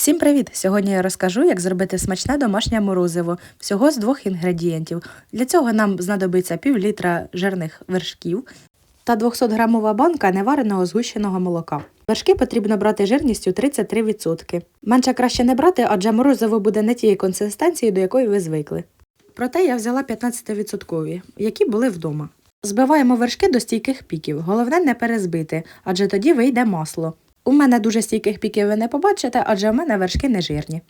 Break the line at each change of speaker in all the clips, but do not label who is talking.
Всім привіт! Сьогодні я розкажу, як зробити смачне домашнє морозиво всього з двох інгредієнтів. Для цього нам знадобиться пів літра жирних вершків та 200-грамова банка невареного згущеного молока. Вершки потрібно брати жирністю 33%. Менше краще не брати, адже морозиво буде не тієї консистенції, до якої ви звикли. Проте я взяла 15%, які були вдома. Збиваємо вершки до стійких піків. Головне не перезбити, адже тоді вийде масло. У мене дуже стійких піків ви не побачите, адже в мене вершки не жирні.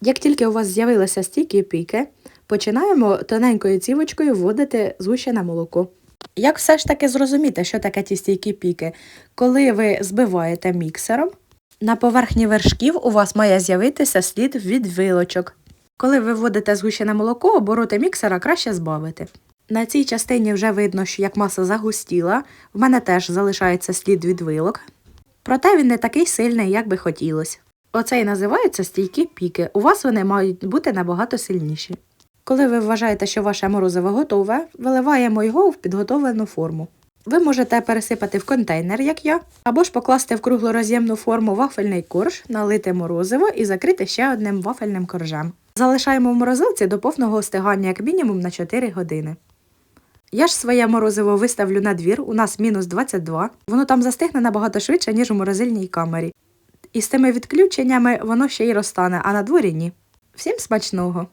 Як тільки у вас з'явилися стійкі піки, починаємо тоненькою цівочкою вводити згущене молоко. Як все ж таки зрозуміти, що таке ті стійкі піки? Коли ви збиваєте міксером, на поверхні вершків у вас має з'явитися слід від вилочок. Коли ви вводите згущене молоко, обороти міксера краще збавити. На цій частині вже видно, що як маса загустіла, в мене теж залишається слід від вилок. Проте він не такий сильний, як би хотілося. Оце і називаються стійкі піки. У вас вони мають бути набагато сильніші. Коли ви вважаєте, що ваше морозиво готове, виливаємо його в підготовлену форму. Ви можете пересипати в контейнер, як я, або ж покласти в круглороз'ємну форму вафельний корж, налити морозиво і закрити ще одним вафельним коржем. Залишаємо в морозилці до повного остигання як мінімум на 4 години. Я ж своє морозиво виставлю на двір, у нас мінус 22. Воно там застигне набагато швидше, ніж у морозильній камері. І з тими відключеннями воно ще й розтане, а на дворі ні. Всім смачного!